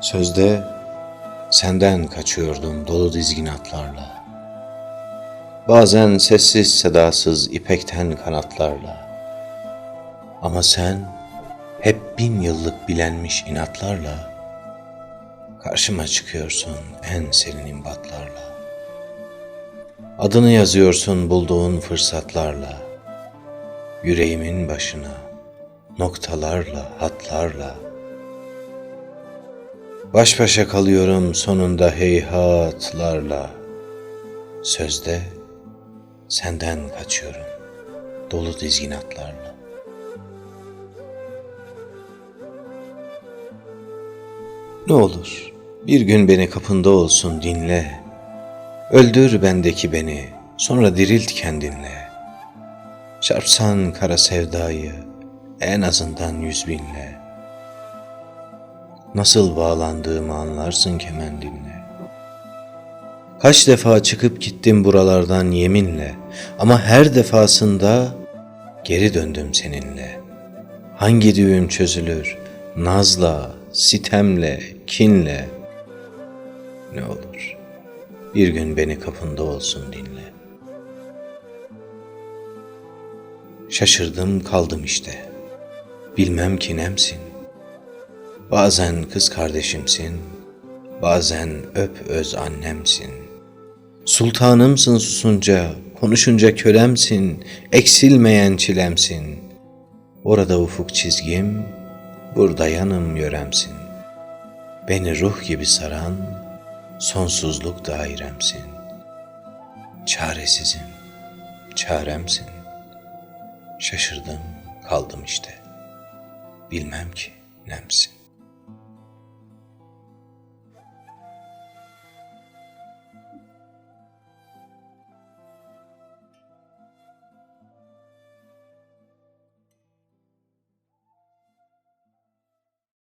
Sözde senden kaçıyordum dolu dizgin atlarla. Bazen sessiz sedasız ipekten kanatlarla. Ama sen hep bin yıllık bilenmiş inatlarla karşıma çıkıyorsun en serin imbatlarla. Adını yazıyorsun bulduğun fırsatlarla. Yüreğimin başına noktalarla, hatlarla. Baş başa kalıyorum sonunda heyhatlarla. Sözde senden kaçıyorum dolu dizgin atlarla. Ne olur bir gün beni kapında olsun dinle. Öldür bendeki beni sonra dirilt kendinle. Çarpsan kara sevdayı en azından yüz binle. Nasıl bağlandığımı anlarsın kemendinle. Kaç defa çıkıp gittim buralardan yeminle ama her defasında geri döndüm seninle. Hangi düğüm çözülür nazla, sitemle, kinle? Ne olur bir gün beni kapında olsun dinle. Şaşırdım kaldım işte. Bilmem ki nemsin. Bazen kız kardeşimsin, bazen öp öz annemsin. Sultanımsın susunca, konuşunca kölemsin, eksilmeyen çilemsin. Orada ufuk çizgim, burada yanım yöremsin. Beni ruh gibi saran, sonsuzluk dairemsin. Çaresizim, çaremsin. Şaşırdım, kaldım işte. Bilmem ki nemsin.